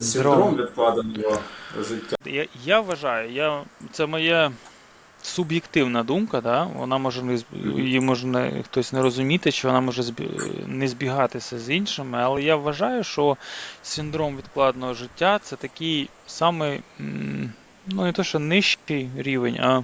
Синдром відкладеного життя. Я, я вважаю, я, це моя суб'єктивна думка, да? вона може не її може не, хтось не розуміти, чи вона може збі, не збігатися з іншими, але я вважаю, що синдром відкладеного життя це такий самий, ну не то, що нижчий рівень, а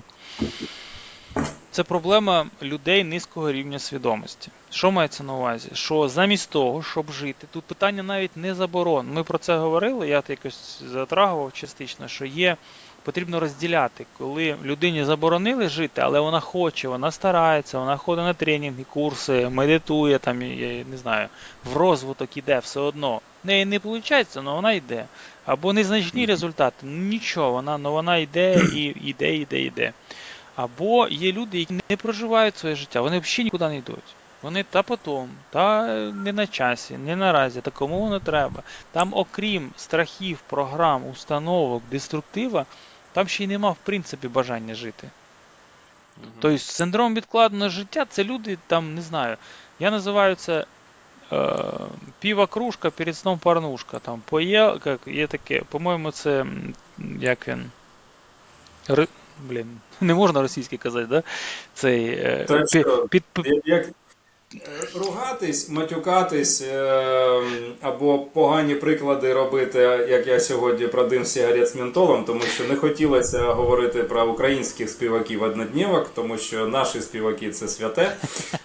це проблема людей низького рівня свідомості. Що мається на увазі? Що замість того, щоб жити, тут питання навіть не заборон. Ми про це говорили, я якось затрагував частично, що є. Потрібно розділяти, коли людині заборонили жити, але вона хоче, вона старається, вона ходить на тренінги, курси, медитує, там, я не знаю, в розвиток іде все одно. В неї не виходить, але вона йде. Або незначні результати, нічого, вона, ну, вона йде і йде, йде, йде. Або є люди, які не проживають своє життя, вони взагалі нікуди не йдуть. Вони та потом, та не на часі, не наразі, та кому воно треба. Там, окрім страхів, програм, установок, деструктива, там ще й нема в принципі бажання жити. Тобто синдром відкладеного життя це люди, там, не знаю, я називаю це е, піва кружка, перед сном парнушка. Там, поє, як, є таке, по-моєму, це як він. Блін, не можна російський казати, да? Цей, е, Так пі- що, під, під, Як е, ругатись, матюкатись е, або погані приклади робити, як я сьогодні про дим сигарет з ментолом, тому що не хотілося говорити про українських співаків одноднівок, тому що наші співаки це святе.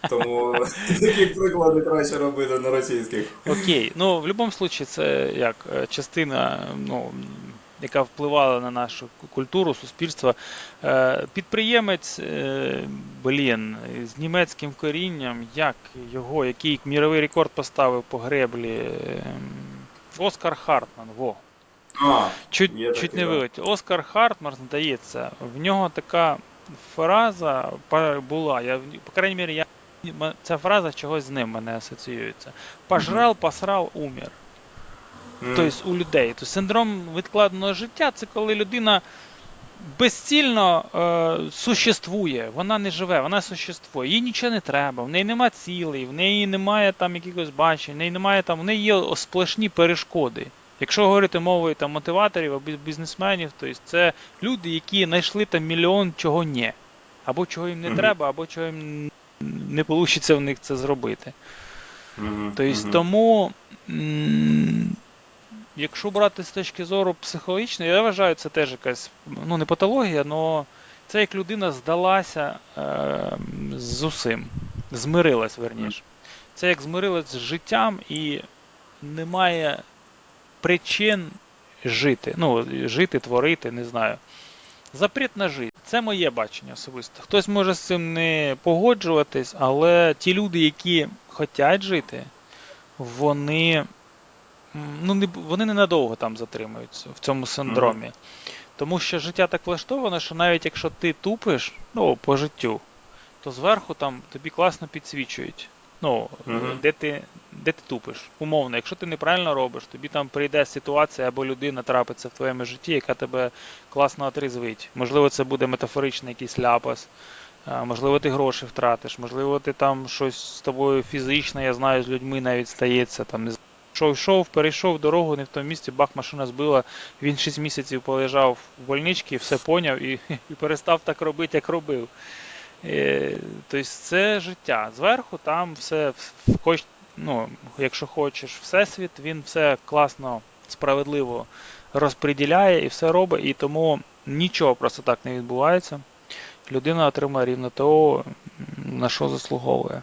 Тому такі приклади краще робити на російських. Окей, ну в будь-якому випадку це як частина, ну, яка впливала на нашу культуру, суспільство. Е, Підприємець, е, блін, з німецьким корінням, як його, який міровий рекорд поставив по греблі, е, Оскар Хартман. Во. А, Чуть, чуть не вилетів. Оскар Хартман, здається, в нього така фраза була. Я, по крайній мірі, я, ця фраза чогось з ним мене асоціюється. Пожрал, посрал, умер. М, Тобто у людей. Тобто синдром відкладеного життя це коли людина безцільно е, существує, вона не живе, вона существує. Їй нічого не треба, в неї нема цілей, в неї немає там якихось бачень, в неї немає там, в неї є сплошні перешкоди. Якщо говорити мовою там мотиваторів або бізнесменів, то есть це люди, які знайшли там мільйон чого ні. Або чого їм не Мгм. треба, або чого їм не вийде в них це зробити. мгм, Тобто мгм. тому, м, якщо брати з точки зору психологічної, я вважаю, це теж якась ну, не патологія, але це як людина здалася е, з усім, змирилась верніше. Це як змирилась з життям і немає причин жити. Ну, жити, творити, не знаю. Запрет на життя. Це моє бачення особисто. Хтось може з цим не погоджуватись, але ті люди, які хочуть жити, вони, ну, не, вони ненадовго там затримуються в цьому синдромі. Тому що життя так влаштоване, що навіть якщо ти тупиш ну, по життю, то зверху там тобі класно підсвічують. Ну, Мгм. де, ти, де ти тупиш. Умовно, якщо ти неправильно робиш, тобі там прийде ситуація або людина трапиться в твоєму житті, яка тебе класно отризвить. Можливо, це буде метафоричний якийсь ляпас. Можливо, ти гроші втратиш, можливо, ти там щось з тобою фізично, я знаю, з людьми навіть стається. Там, не знаю, йшов, йшов, перейшов дорогу, не в тому місці, бах, машина збила, він 6 місяців полежав в больничці, все поняв і, і перестав так робити, як робив. Е, Тобто це життя. Зверху там все, ну, якщо хочеш, всесвіт, він все класно, справедливо розподіляє і все робить, і тому нічого просто так не відбувається. Людина отримає рівно того, на що заслуговує.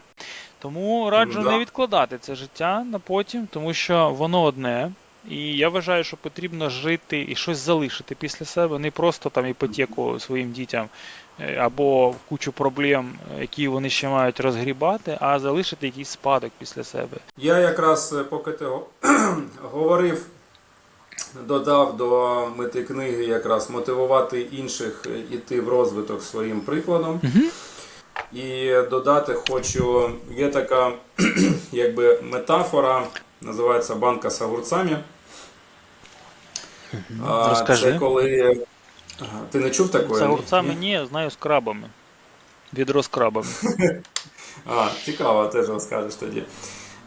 Тому раджу Ну, да. не відкладати це життя на потім, тому що воно одне. І я вважаю, що потрібно жити і щось залишити після себе, не просто там іпотеку своїм дітям е, або кучу проблем, які вони ще мають розгрібати, а залишити якийсь спадок після себе. Я якраз е, поки ти говорив, додав до мети книги якраз мотивувати інших е, іти в розвиток своїм прикладом. І додати хочу, є така якби метафора, називається банка з огурцями. Розкажи. Це коли. Ти не чув такої? З огурцами Ні? знаю з крабами. Відро з крабами. А, цікаво, теж розкажеш тоді.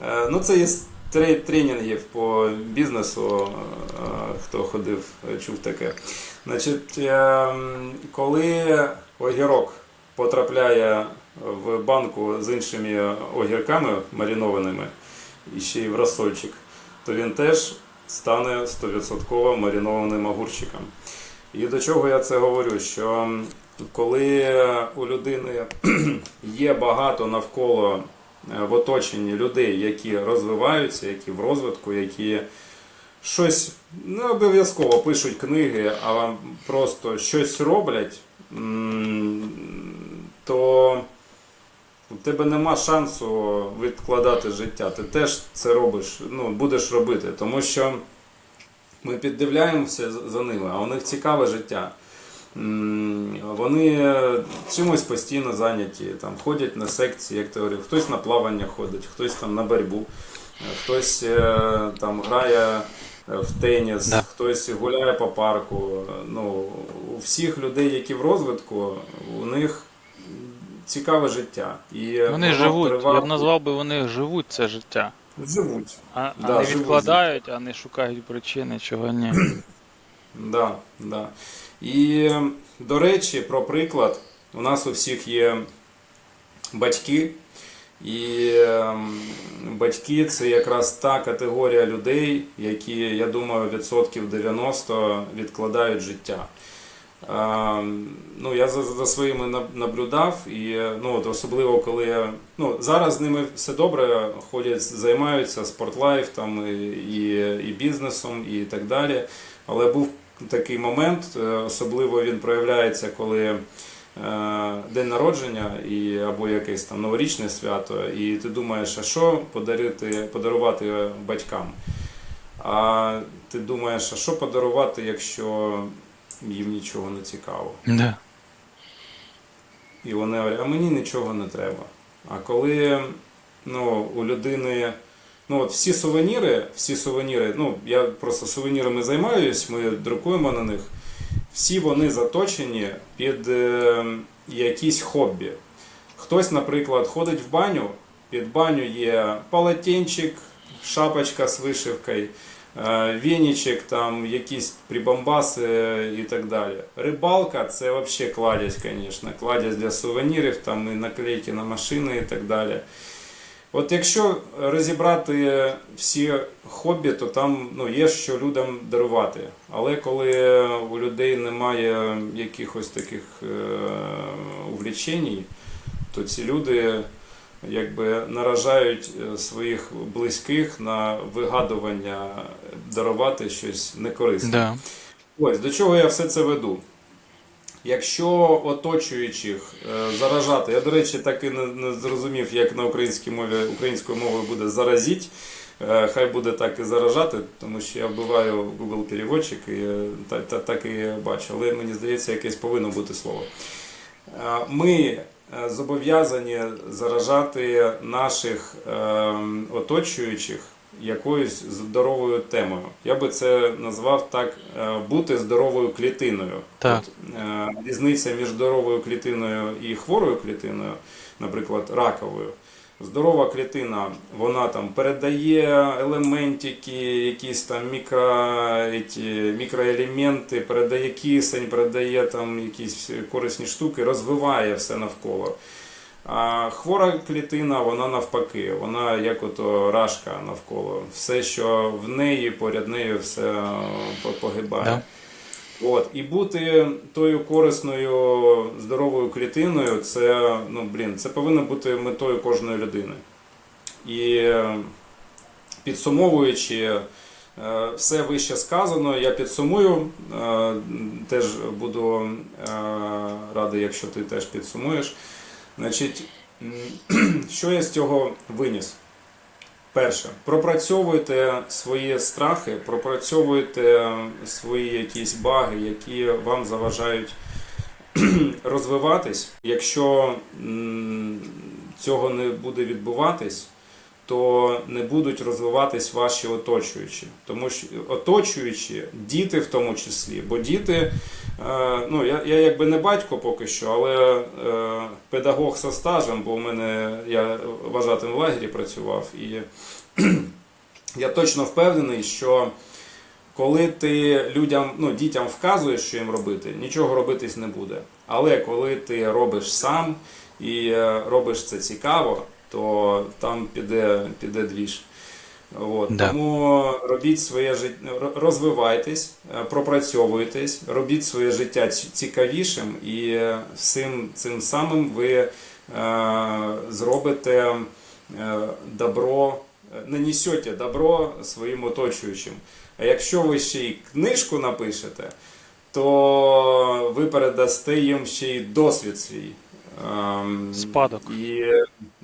Е, Ну, це є тре- тренінгів по бізнесу, е, хто ходив, чув таке. Значить, ем, коли огірок потрапляє в банку з іншими огірками маринованими і ще й в розсольчик, то він теж стане 100% маринованим огурчиком. І до чого я це говорю? Що коли у людини є багато навколо е, в оточенні людей, які розвиваються, які в розвитку, які щось не обов'язково пишуть книги, а просто щось роблять, то у тебе нема шансу відкладати життя. Ти теж це робиш, ну, будеш робити, тому що ми піддивляємося за- ними, а у них цікаве життя. Вони чимось постійно зайняті, там, ходять на секції, як ти говорив, хтось на плавання ходить, хтось там на боротьбу, е, хтось е, там грає в теніс, Да. хтось гуляє по парку. Ну, у всіх людей, які в розвитку, у них цікаве життя. І Вони воно живуть, я б назвав би, вони живуть це життя. Живуть. А, а не живуть. відкладають, а не шукають причини, чого ні. Да, да. І, до речі, про приклад. У нас у всіх є батьки, і ем, батьки це якраз та категорія людей, які, я думаю, відсотків 90 відкладають життя. Ем, Ну, я за, за своїми наблюдав, і ну, от особливо коли я. Ну, зараз з ними все добре, ходять, займаються спортлайф там, і, і, бізнесом, і так далі. Але був такий момент, е, особливо він проявляється, коли е, день народження і, або якесь там новорічне свято, і ти думаєш, а що подарити, подарувати батькам? А ти думаєш, а що подарувати, якщо їм нічого не цікаво? Да. І вони говорять, а мені нічого не треба. А коли ну, у людини. Ну, от всі сувеніри, всі сувеніри, ну, я просто сувенірами займаюсь, ми друкуємо на них. Всі вони заточені під е, якісь хобі. Хтось, наприклад, ходить в баню, під баню є полотенчик, шапочка з вишивкою, вінічик, там якісь прибамбаси і так далі. Рибалка це взагалі кладязь, звісно. Кладязь для сувенірів, там і наклейки на машини і так далі. От якщо розібрати всі хобі, то там ну, є що людям дарувати. Але коли у людей немає якихось таких е, увлічень, то ці люди якби наражають е, своїх близьких на вигадування дарувати щось некорисне. Да. Ось до чого я все це веду. Якщо оточуючих е, заражати, я, до речі, так і не, зрозумів, як на українській мові українською мовою буде заразіть. Е, Хай буде так і заражати, тому що я вбиваю Google переводчик і е, та, та, так і бачу. Але мені здається, якесь повинно бути слово. Ми зобов'язані заражати наших е, оточуючих якоюсь здоровою темою. Я би це назвав так е, бути здоровою клітиною. Так. От, е, різниця між здоровою клітиною і хворою клітиною, наприклад, раковою. Здорова клітина, вона там передає елементики, якісь там мікро, еті, мікроелементи, передає кисень, передає там якісь корисні штуки, розвиває все навколо. А хвора клітина, вона навпаки, вона як ото рашка навколо. Все, що в неї, поряд нею, все по- погибає. От, і бути тою корисною здоровою клітиною, це, ну, блін, це повинно бути метою кожної людини. І е, підсумовуючи е, все вище сказано, я підсумую. е, Теж буду радий, якщо ти теж підсумуєш. Значить, що я з цього виніс? Перше, пропрацьовуйте свої страхи, пропрацьовуйте свої якісь баги, які вам заважають розвиватись. Якщо цього не буде відбуватись, то не будуть розвиватись ваші оточуючі. Тому що оточуючі, діти в тому числі, бо діти, ну я, я якби не батько поки що, але е, педагог со стажем, бо у мене я вважатим в лагері працював, і я точно впевнений, що Коли ти людям, ну, дітям вказуєш, що їм робити, нічого робитись не буде. Але коли ти робиш сам і е, робиш це цікаво, то там піде, піде двіж. От, Да. Тому робіть своє життя, розвивайтесь, е, пропрацьовуйтесь, робіть своє життя цікавішим, і е, всім цим самим ви е, зробите е, добро, нанесете добро своїм оточуючим. А якщо ви ще й книжку напишете, то ви передасте їм ще й досвід свій. Ем, Спадок. І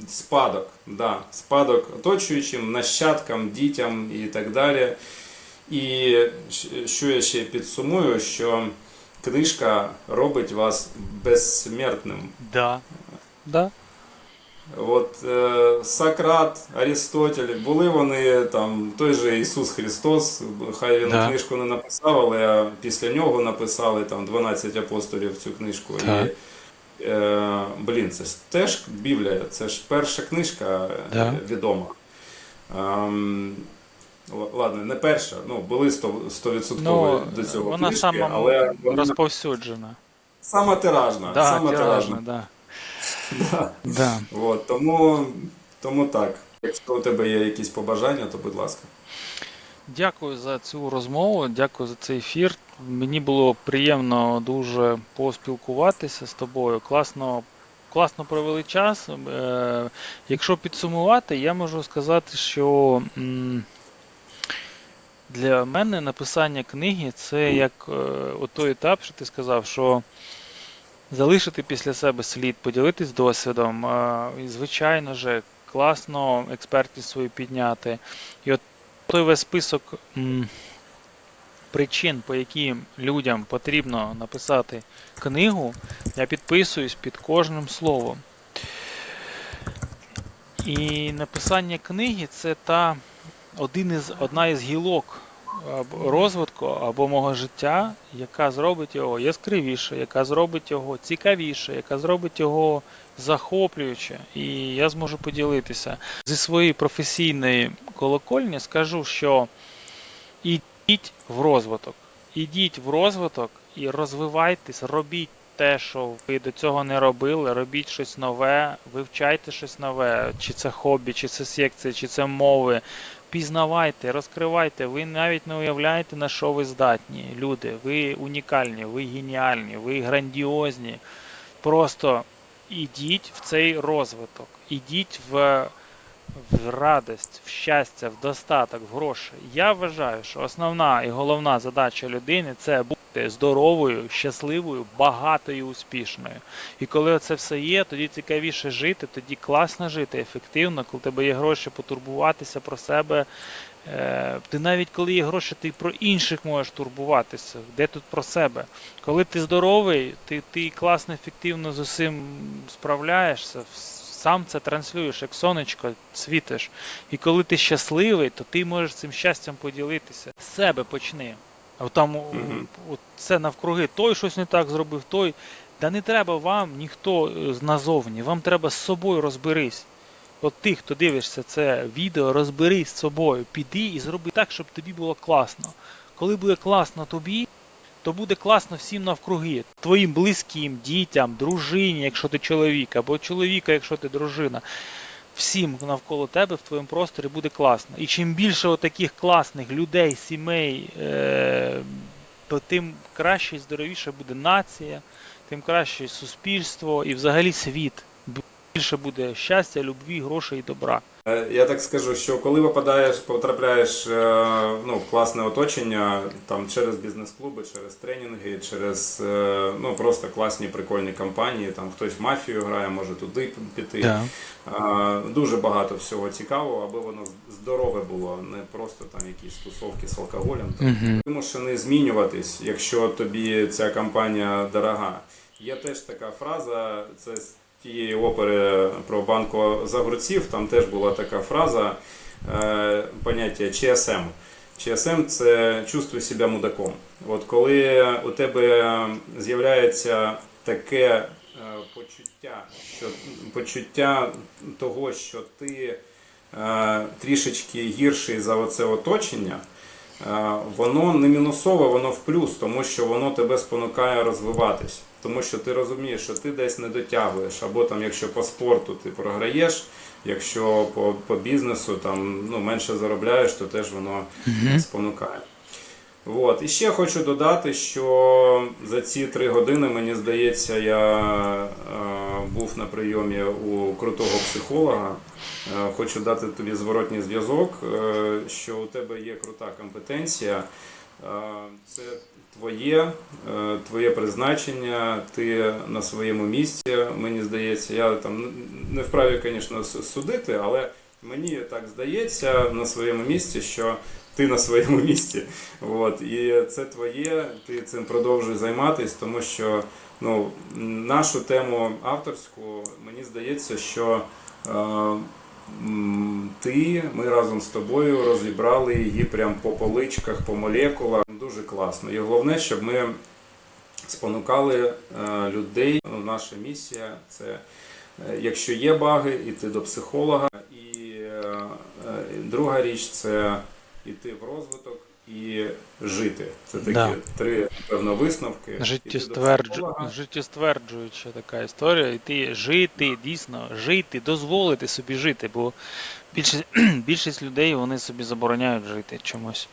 спадок, да, спадок оточуючим, нащадкам, дітям і так далі. І що я ще підсумую, що книжка робить вас безсмертним. Да. Да. От е, Сократ, Арістотель, були вони там, той же Ісус Христос, хай він Да. книжку не написав, але після нього написали там 12 апостолів цю книжку. Так. І, блін, це теж Біблія, це ж перша книжка е, Да. відома. Ем, ладно, не перша, ну були 100%, 100% Ну, до цього вона книжки, сама але вона розповсюджена. сама тиражна. Да, сама тиражна, тиражна. да. Да. Да. От, тому, тому так. Якщо у тебе є якісь побажання, то будь ласка. Дякую за цю розмову, дякую за цей ефір. Мені було приємно дуже поспілкуватися з тобою. Класно, класно провели час. Е, якщо підсумувати, я можу сказати, що для мене написання книги це як е, той етап, що ти сказав, що залишити після себе слід, поділитись досвідом. е, звичайно же, класно експертність свою підняти. І от той весь список причин, по яким людям потрібно написати книгу, я підписуюсь під кожним словом. І написання книги це та один із, одна із гілок розвитку або мого життя, яка зробить його яскравіше, яка зробить його цікавіше, яка зробить його захоплююче. І я зможу поділитися зі своєї професійної колокольні. Скажу, що ідіть в розвиток. Ідіть в розвиток і розвивайтесь, робіть те, що ви до цього не робили, робіть щось нове, вивчайте щось нове, чи це хобі, чи це секції, чи це мови. Пізнавайте, розкривайте, ви навіть не уявляєте, на що ви здатні. Люди, ви унікальні, ви геніальні, ви грандіозні. Просто ідіть в цей розвиток, ідіть в, в радість, в щастя, в достаток, в гроші. Я вважаю, що основна і головна задача людини це бути здоровою, щасливою, багатою, успішною. І коли це все є, тоді цікавіше жити, тоді класно жити, ефективно, коли тебе є гроші потурбуватися про себе. Е, Ти навіть коли є гроші, ти про інших можеш турбуватися. Де тут про себе? Коли ти здоровий, ти, ти класно, ефективно з усім справляєшся, сам це транслюєш, як сонечко, світиш. І коли ти щасливий, то ти можеш цим щастям поділитися. З себе почни. А там от це навкруги, той щось не так зробив, той. Та не треба вам ніхто е, назовні, вам треба з собою розберись. От ти, хто дивишся це відео, розберись з собою, піди і зроби так, щоб тобі було класно. Коли буде класно тобі, то буде класно всім навкруги. Твоїм близьким, дітям, дружині, якщо ти чоловік, або чоловіка, якщо ти дружина. Всім навколо тебе в твоєму просторі буде класно. І чим більше таких класних людей, сімей, е- то тим краще і здоровіше буде нація, тим краще суспільство і взагалі світ. Більше буде щастя, любві, грошей і добра. Е, Я так скажу, що коли попадаєш, потрапляєш е, ну, в класне оточення там через бізнес-клуби, через тренінги, через е, ну, просто класні прикольні компанії, там хтось в мафію грає, може туди піти. Е, Дуже багато всього цікавого, аби воно здорове було, не просто там якісь тусовки з алкоголем. Там. Ти можеш змінюватись, якщо тобі ця компанія дорога. Є теж така фраза, це тієї опери про банку загурців, там теж була така фраза, е, поняття CSM. CSM – це чувствуй себе мудаком. От коли у тебе з'являється таке е, почуття, що почуття того, що ти е, трішечки гірший за оце оточення, воно не мінусове, воно в плюс, тому що воно тебе спонукає розвиватись. Тому що ти розумієш, що ти десь не дотягуєш, або там, якщо по спорту ти програєш, якщо по, по бізнесу там ну, менше заробляєш, то теж воно спонукає. От. І ще хочу додати, що за ці три години, мені здається, я е, був на прийомі у крутого психолога. Е, хочу дати тобі зворотній зв'язок, е, що у тебе є крута компетенція. Е, це твоє, е, твоє призначення, ти на своєму місці, мені здається. Я там не вправі, звісно, судити, але мені так здається на своєму місці, що ти на своєму місці. От, і це твоє, ти цим продовжуй займатися, тому що ну, нашу тему авторську, мені здається, що е, ти, ми разом з тобою розібрали її прям по поличках, по молекулах. Дуже класно. І головне, щоб ми спонукали е, людей. Ну, наша місія це, е, якщо є баги, іти до психолога. І е, друга річ це йти в розвиток і жити. Це такі Да. три певно висновки. Життєстверджу... Життєстверджуюча така історія. Іти жити, дійсно, жити, дозволити собі жити, бо більшість, більшість людей вони собі забороняють жити чомусь.